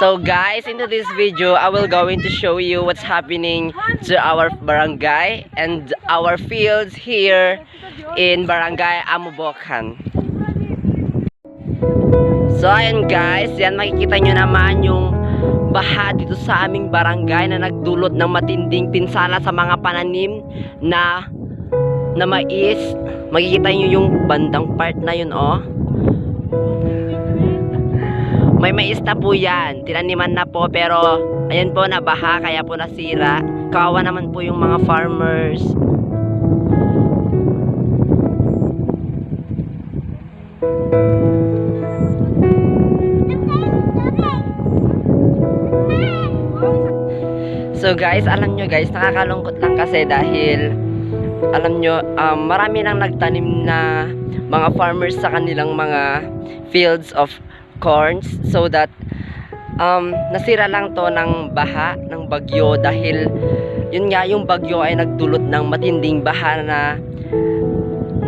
So guys, into this video, I will going to show you what's happening to our barangay and our fields here in Barangay Amubokan. So ayun guys, yan makikita nyo naman yung baha dito sa aming barangay na nagdulot ng matinding pinsala sa mga pananim na na mais. Makikita nyo yung bandang part na yun oh. May mais na po yan. Tinaniman na po pero ayan po nabaha kaya po nasira. Kawawa naman po yung mga farmers. So guys, alam nyo guys, nakakalungkot lang kasi dahil alam nyo, um, marami nang nagtanim na mga farmers sa kanilang mga fields of corns so that um, nasira lang to ng baha, ng bagyo dahil yun nga yung bagyo ay nagdulot ng matinding baha na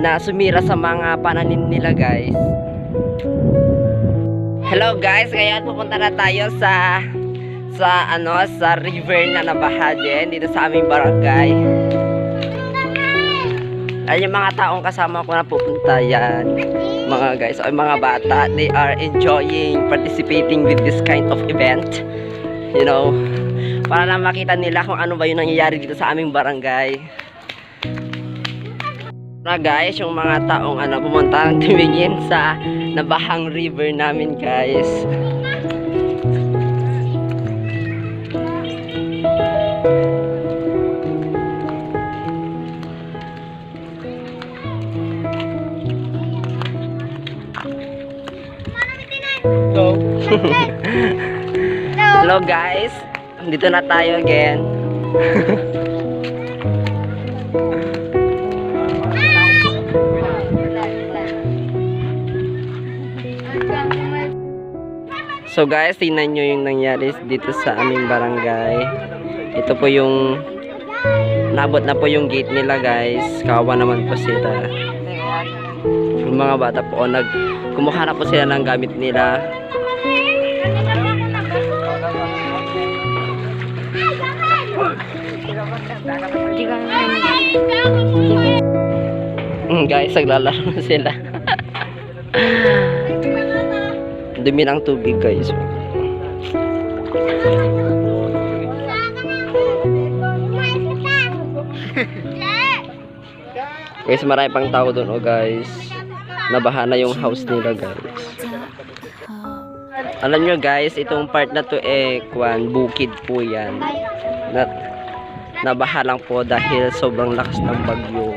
na sumira sa mga pananim nila guys. Hello guys, ngayon pupunta na tayo sa sa ano sa river na nabaha din dito sa aming barangay. Ayun yung mga taong kasama ko na pupunta yan. Mga guys, o mga bata, they are enjoying participating with this kind of event. You know, para lang makita nila kung ano ba yung nangyayari dito sa aming barangay. Na guys, yung mga taong ano, pumunta ng tumingin sa nabahang river namin guys. Hello. Hello guys, dito na tayo again. So guys, tingnan nyo yung nangyari dito sa aming barangay. Ito po yung nabot na po yung gate nila guys. Kawa naman po sila. Yung mga bata po, nag kumuha na po sila ng gamit nila. Mm, guys, naglalaro na sila. Dumi ng tubig guys. Guys, marami pang tao doon oh guys. Nabaha na yung house nila guys. Alam nyo guys, itong part na to eh, kwan, bukid po yan. Na, nabaha lang po dahil sobrang lakas ng bagyo.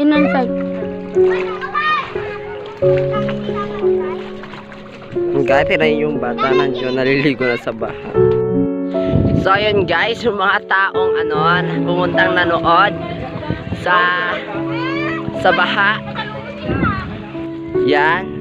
Inan side. Guys, tira yung bata nandiyo naliligo na sa baha. So ayun guys, yung mga taong ano, pumuntang nanood sa sa baha. Yan.